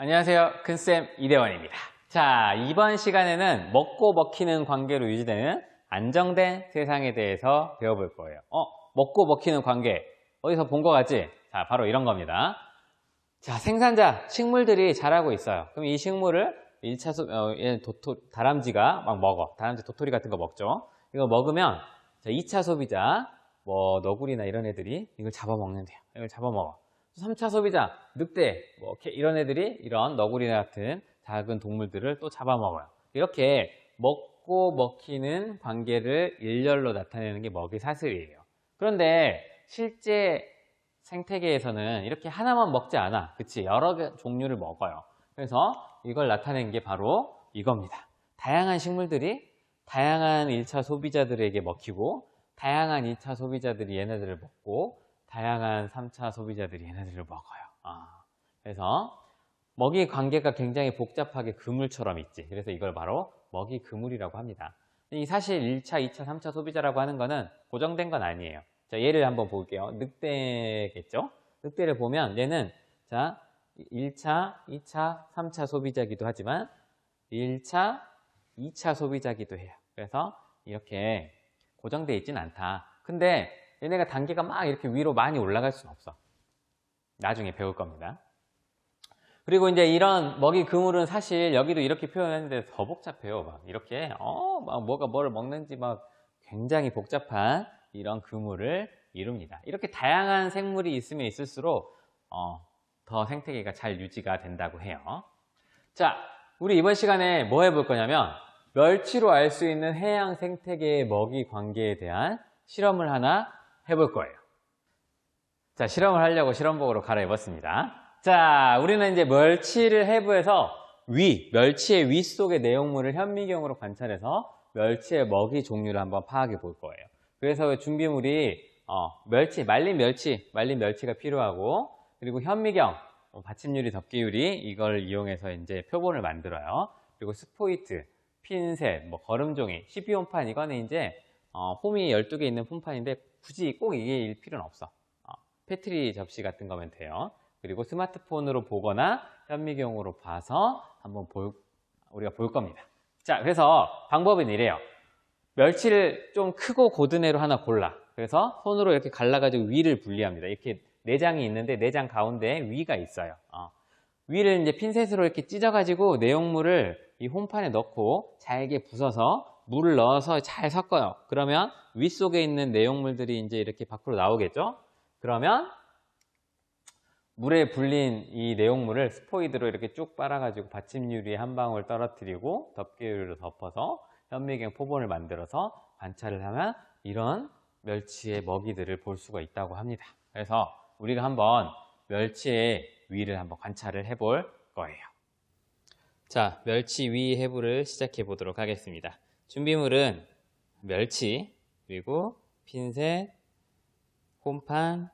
안녕하세요. 큰쌤 이대원입니다. 자, 이번 시간에는 먹고 먹히는 관계로 유지되는 안정된 세상에 대해서 배워볼 거예요. 어, 먹고 먹히는 관계. 어디서 본것 같지? 자, 바로 이런 겁니다. 자, 생산자, 식물들이 자라고 있어요. 그럼 이 식물을 1차 소, 어, 도토, 다람쥐가 막 먹어. 다람쥐 도토리 같은 거 먹죠. 이거 먹으면 자, 2차 소비자, 뭐 너구리나 이런 애들이 이걸 잡아먹는데요. 이걸 잡아먹어. 3차 소비자, 늑대, 뭐 개- 이런 애들이 이런 너구리 같은 작은 동물들을 또 잡아먹어요. 이렇게 먹고 먹히는 관계를 일렬로 나타내는 게 먹이 사슬이에요. 그런데 실제 생태계에서는 이렇게 하나만 먹지 않아. 그치? 여러 개 종류를 먹어요. 그래서 이걸 나타낸 게 바로 이겁니다. 다양한 식물들이 다양한 1차 소비자들에게 먹히고 다양한 2차 소비자들이 얘네들을 먹고 다양한 3차 소비자들이 얘네들을 먹어요. 아, 그래서 먹이 관계가 굉장히 복잡하게 그물처럼 있지. 그래서 이걸 바로 먹이 그물이라고 합니다. 이 사실 1차, 2차, 3차 소비자라고 하는 거는 고정된 건 아니에요. 자, 예를 한번 볼게요. 늑대겠죠? 늑대를 보면 얘는 자, 1차, 2차, 3차 소비자기도 하지만 1차, 2차 소비자기도 해요. 그래서 이렇게 고정되어 있진 않다. 근데 얘네가 단계가 막 이렇게 위로 많이 올라갈 수는 없어. 나중에 배울 겁니다. 그리고 이제 이런 먹이 그물은 사실 여기도 이렇게 표현했는데 더 복잡해요. 막 이렇게 어, 막 뭐가 뭐를 먹는지 막 굉장히 복잡한 이런 그물을 이룹니다. 이렇게 다양한 생물이 있으면 있을수록 어, 더 생태계가 잘 유지가 된다고 해요. 자, 우리 이번 시간에 뭐 해볼 거냐면 멸치로 알 수 있는 해양 생태계의 먹이 관계에 대한 실험을 하나 해볼 거예요. 자, 실험을 하려고 실험복으로 갈아입었습니다. 자, 우리는 이제 멸치를 해부해서 위, 멸치의 위 속의 내용물을 현미경으로 관찰해서 멸치의 먹이 종류를 한번 파악해 볼 거예요. 그래서 준비물이 어, 멸치, 말린 멸치, 말린 멸치가 필요하고 그리고 현미경, 어, 받침유리, 덮개유리 이걸 이용해서 이제 표본을 만들어요. 그리고 스포이트, 핀셋, 뭐 CPU 홈판 이거는 이제 어, 홈이 12개 있는 홈판인데 굳이 꼭 이게 일 필요는 없어. 어, 패트리 접시 같은 거면 돼요. 그리고 스마트폰으로 보거나 현미경으로 봐서 한번 볼, 우리가 볼 겁니다. 자, 그래서 방법은 이래요. 멸치를 좀 크고 고든 애로 하나 골라. 그래서 손으로 이렇게 갈라가지고 위를 분리합니다. 이렇게 내장이 있는데 내장 가운데에 위가 있어요. 어. 위를 이제 핀셋으로 이렇게 찢어가지고 내용물을 이 홈판에 넣고 잘게 부숴서 물을 넣어서 잘 섞어요. 그러면 위 속에 있는 내용물들이 이제 이렇게 밖으로 나오겠죠? 그러면 물에 불린 이 내용물을 스포이드로 이렇게 쭉 빨아가지고 받침 유리에 한 방울 떨어뜨리고 덮개유리로 덮어서 현미경 포본을 만들어서 관찰을 하면 이런 멸치의 먹이들을 볼 수가 있다고 합니다. 그래서 우리가 한번 멸치의 위를 한번 관찰을 해볼 거예요. 자, 멸치 위 해부를 시작해 보도록 하겠습니다. 준비물은 멸치, 그리고 핀셋, 홈판,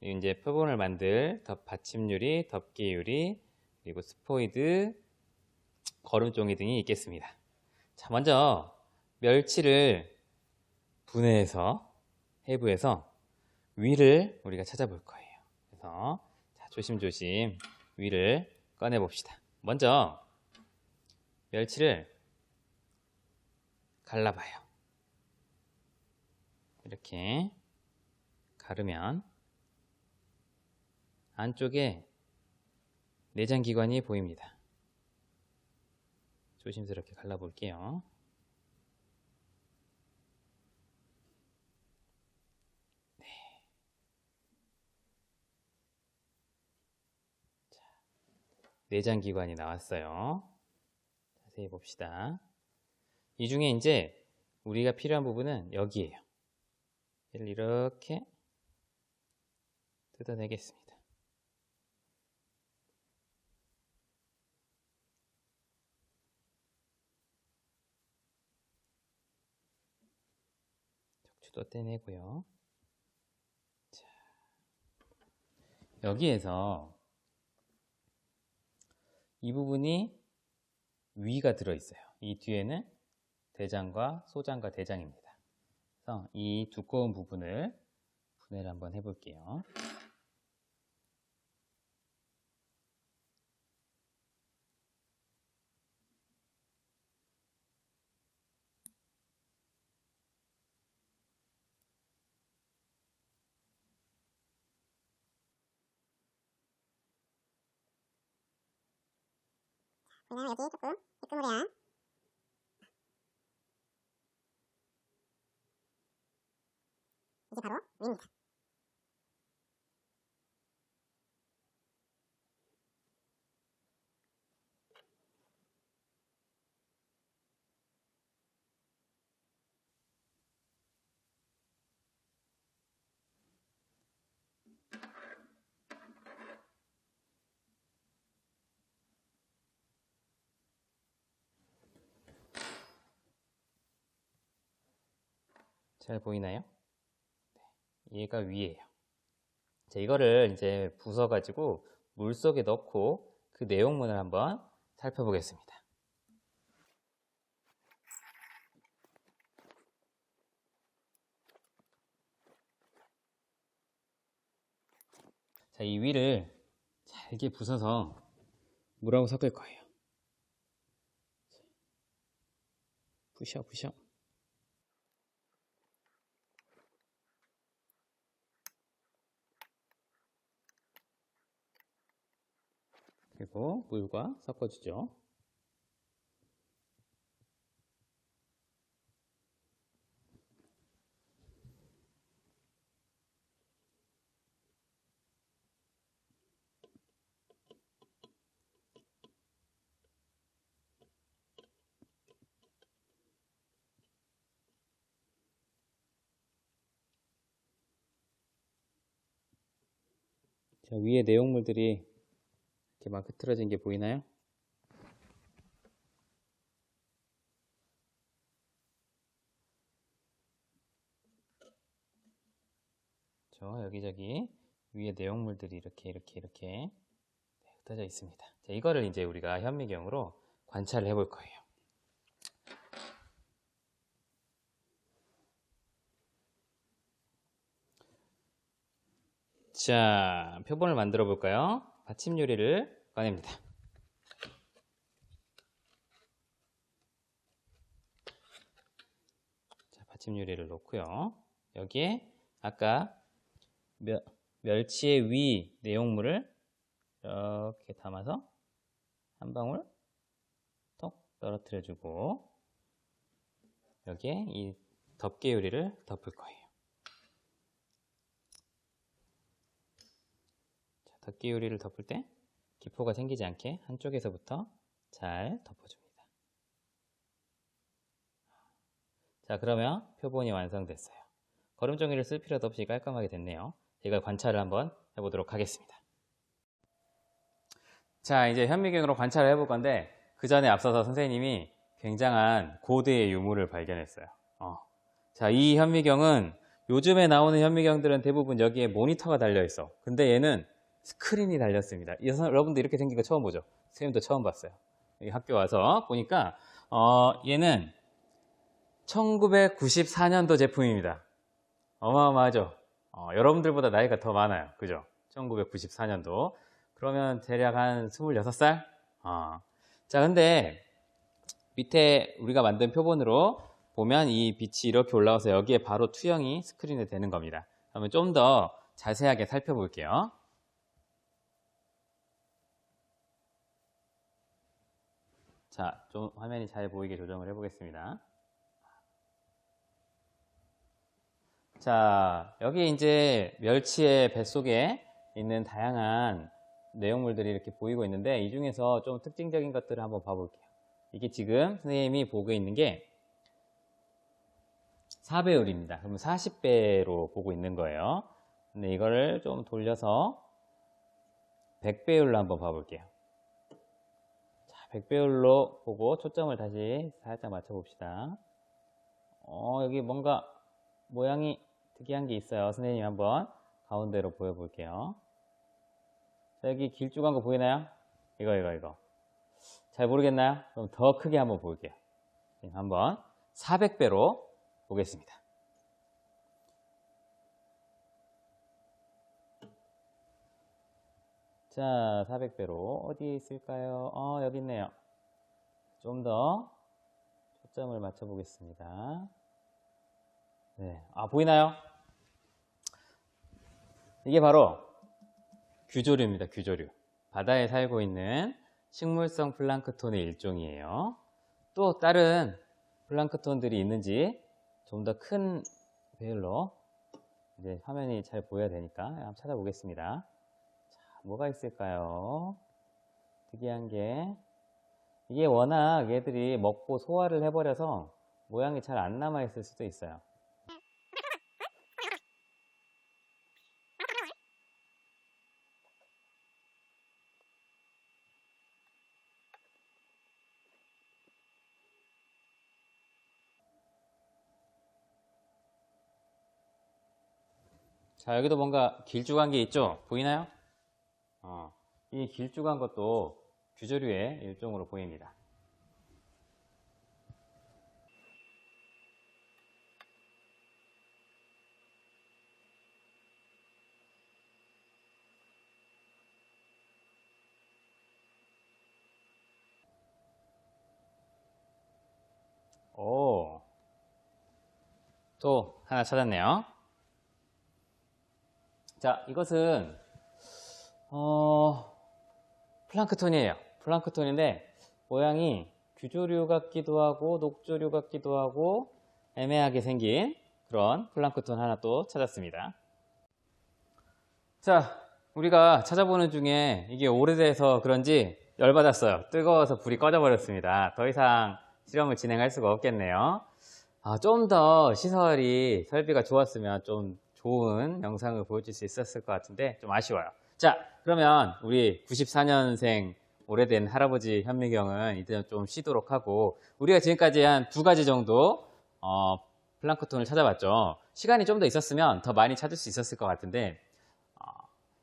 이제 표본을 만들 덮 받침유리, 덮개 유리, 그리고 스포이드, 거름종이 등이 있겠습니다. 자, 먼저 멸치를 분해해서 해부해서 위를 우리가 찾아볼 거예요. 그래서 자, 조심조심 위를 꺼내 봅시다. 먼저 멸치를 갈라봐요. 이렇게 가르면 안쪽에 내장기관이 보입니다. 조심스럽게 갈라볼게요. 네. 자, 내장기관이 나왔어요. 자세히 봅시다. 이 중에 이제 우리가 필요한 부분은 여기에요. 얘를 이렇게 뜯어내겠습니다. 척추도 떼내고요. 자, 여기에서 이 부분이 위가 들어있어요. 이 뒤에는 대장과 소장과 대장입니다. 그래서 이 두꺼운 부분을 분해를 한번 해볼게요. 그러면 여기 조금 입구물이랑 이게 바로 위입니다. 잘 보이나요? 네, 얘가 위에요. 자, 이거를 이제 부숴가지고 물 속에 넣고 그 내용문을 한번 살펴보겠습니다. 자, 이 위를 잘게 부숴서 물하고 섞을 거예요. 부셔, 부셔. 그리고 물과 섞어주죠. 자, 위에 내용물들이 이렇게 막 흐트러진 게 보이나요? 저 여기저기 위에 내용물들이 이렇게 이렇게 이렇게 네, 흩어져 있습니다. 자, 이거를 이제 우리가 현미경으로 관찰을 해볼 거예요. 자, 표본을 만들어 볼까요? 받침 요리를 꺼냅니다. 자, 받침 요리를 놓고요. 여기에 아까 멸, 멸치의 위 내용물을 이렇게 담아서 한 방울 톡 떨어뜨려 주고 여기에 이 덮개 요리를 덮을 거예요. 자, 덮개 요리를 덮을 때 기포가 생기지 않게 한쪽에서부터 잘 덮어줍니다. 자, 그러면 표본이 완성됐어요. 거름종이를 쓸 필요도 없이 깔끔하게 됐네요. 제가 관찰을 한번 해보도록 하겠습니다. 자, 이제 현미경으로 관찰을 해볼 건데 그 전에 앞서서 선생님이 굉장한 고대의 유물을 발견했어요. 어. 자, 이 현미경은 요즘에 나오는 현미경들은 대부분 여기에 모니터가 달려 있어. 근데 얘는 스크린이 달렸습니다. 여러분도 이렇게 생긴 거 처음 보죠? 선생님도 처음 봤어요. 여기 학교 와서 보니까 어, 얘는 1994년도 제품입니다. 어마어마하죠? 어, 여러분들보다 나이가 더 많아요. 그죠? 1994년도. 그러면 대략 한 26살? 어. 자, 근데 밑에 우리가 만든 표본으로 보면 이 빛이 이렇게 올라와서 여기에 바로 투영이 스크린에 되는 겁니다. 그러면 좀 더 자세하게 살펴볼게요. 자, 좀 화면이 잘 보이게 조정을 해보겠습니다. 자, 여기 이제 멸치의 뱃속에 있는 다양한 내용물들이 이렇게 보이고 있는데 이 중에서 좀 특징적인 것들을 한번 봐볼게요. 이게 지금 선생님이 보고 있는 게 4배율입니다. 그러면 40배로 보고 있는 거예요. 근데 이거를 좀 돌려서 100배율로 한번 봐볼게요. 자, 100배율로 보고 초점을 다시 살짝 맞춰봅시다. 어, 여기 뭔가 모양이 특이한 게 있어요. 선생님이 한번 가운데로 보여볼게요. 자, 여기 길쭉한 거 보이나요? 이거, 이거, 이거. 잘 모르겠나요? 그럼 더 크게 한번 볼게요. 한번 400배로 보겠습니다. 자, 400배로 어디에 있을까요? 어, 여기 있네요. 좀 더 초점을 맞춰 보겠습니다. 네. 아, 보이나요? 이게 바로 규조류입니다. 규조류. 바다에 살고 있는 식물성 플랑크톤의 일종이에요. 또 다른 플랑크톤들이 있는지 좀 더큰 배열로 이제 화면이 잘 보여야 되니까 한번 찾아보겠습니다. 자, 뭐가 있을까요? 특이한 게 이게 워낙 얘들이 먹고 소화를 해버려서 모양이 잘 안 남아 있을 수도 있어요. 자, 여기도 뭔가 길쭉한 게 있죠? 보이나요? 어, 이 길쭉한 것도 규조류의 일종으로 보입니다. 오, 또 하나 찾았네요. 자, 이것은 어, 플랑크톤이에요. 플랑크톤인데 모양이 규조류 같기도 하고 녹조류 같기도 하고 애매하게 생긴 그런 플랑크톤 하나 또 찾았습니다. 자, 우리가 찾아보는 중에 이게 오래돼서 그런지 열받았어요. 뜨거워서 불이 꺼져버렸습니다. 더 이상 실험을 진행할 수가 없겠네요. 아, 좀 더 시설이 설비가 좋았으면 좀 좋은 영상을 보여줄 수 있었을 것 같은데 좀 아쉬워요. 자, 그러면 우리 94년생 오래된 할아버지 현미경은 이제 좀 쉬도록 하고 우리가 지금까지 한 두 가지 정도 어, 플랑크톤을 찾아봤죠. 시간이 좀 더 있었으면 더 많이 찾을 수 있었을 것 같은데 어,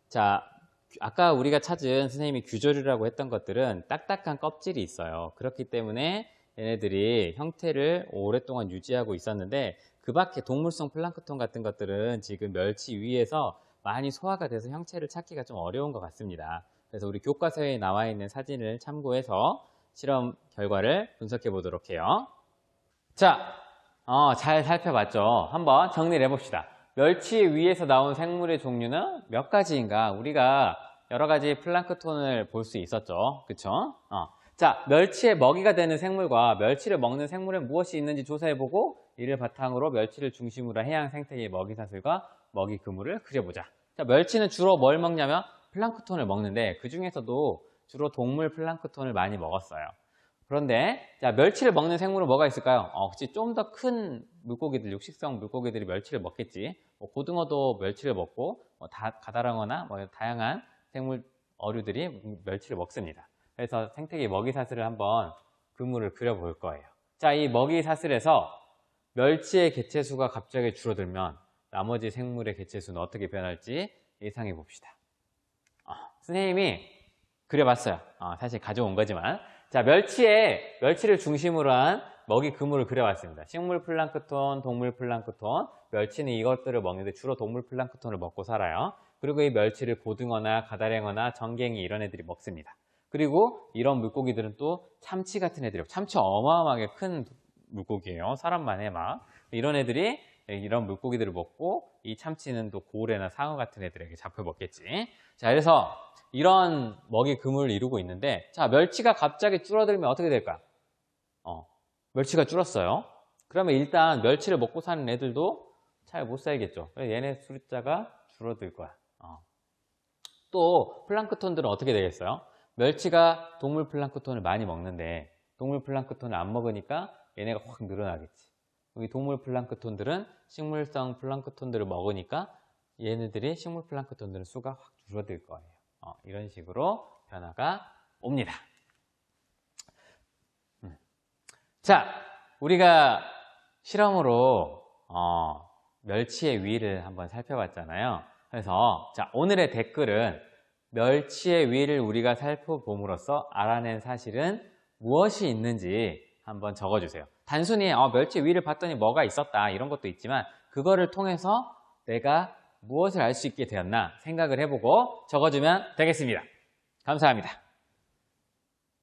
자, 아까 우리가 찾은 선생님이 규조류라고 했던 것들은 딱딱한 껍질이 있어요. 그렇기 때문에 얘네들이 형태를 오랫동안 유지하고 있었는데 그 밖에 동물성 플랑크톤 같은 것들은 지금 멸치 위에서 많이 소화가 돼서 형체를 찾기가 좀 어려운 것 같습니다. 그래서 우리 교과서에 나와 있는 사진을 참고해서 실험 결과를 분석해 보도록 해요. 자, 어, 잘 살펴봤죠? 한번 정리를 해봅시다. 멸치 위에서 나온 생물의 종류는 몇 가지인가? 우리가 여러 가지 플랑크톤을 볼 수 있었죠. 그쵸? 어. 자, 멸치의 먹이가 되는 생물과 멸치를 먹는 생물은 무엇이 있는지 조사해보고 이를 바탕으로 멸치를 중심으로 한 해양 생태계의 먹이 사슬과 먹이 그물을 그려보자. 자, 멸치는 주로 뭘 먹냐면 플랑크톤을 먹는데 그 중에서도 주로 동물 플랑크톤을 많이 먹었어요. 그런데 자, 멸치를 먹는 생물은 뭐가 있을까요? 어, 혹시 좀 더 큰 물고기들, 육식성 물고기들이 멸치를 먹겠지. 뭐 고등어도 멸치를 먹고 뭐 다, 가다랑어나 뭐 다양한 생물 어류들이 멸치를 먹습니다. 그래서 생태계 먹이 사슬을 한번 그물을 그려볼 거예요. 자, 이 먹이 사슬에서 멸치의 개체수가 갑자기 줄어들면 나머지 생물의 개체수는 어떻게 변할지 예상해 봅시다. 어, 선생님이 그려봤어요. 어, 사실 가져온 거지만. 자, 멸치에, 멸치를 중심으로 한 먹이 그물을 그려봤습니다. 식물 플랑크톤, 동물 플랑크톤. 멸치는 이것들을 먹는데 주로 동물 플랑크톤을 먹고 살아요. 그리고 이 멸치를 고등어나 가다랭어나 정갱이 이런 애들이 먹습니다. 그리고 이런 물고기들은 또 참치 같은 애들이 참치 어마어마하게 큰 물고기예요. 사람만 해 막. 이런 애들이 이런 물고기들을 먹고 이 참치는 또 고래나 상어 같은 애들에게 잡혀 먹겠지. 자, 그래서 이런 먹이 그물을 이루고 있는데 자, 멸치가 갑자기 줄어들면 어떻게 될까? 어, 멸치가 줄었어요. 그러면 일단 멸치를 먹고 사는 애들도 잘 못 살겠죠. 얘네 숫자가 줄어들 거야. 어. 또 플랑크톤들은 어떻게 되겠어요? 멸치가 동물 플랑크톤을 많이 먹는데 동물 플랑크톤을 안 먹으니까 얘네가 확 늘어나겠지. 여기 동물 플랑크톤들은 식물성 플랑크톤들을 먹으니까 얘네들이 식물 플랑크톤들의 수가 확 줄어들 거예요. 어, 이런 식으로 변화가 옵니다. 음. 자, 우리가 실험으로 어, 멸치의 위를 한번 살펴봤잖아요. 그래서 자 오늘의 댓글은 멸치의 위를 우리가 살펴봄으로써 알아낸 사실은 무엇이 있는지 한번 적어주세요. 단순히 어, 멸치 위를 봤더니 뭐가 있었다 이런 것도 있지만 그거를 통해서 내가 무엇을 알 수 있게 되었나 생각을 해보고 적어주면 되겠습니다. 감사합니다.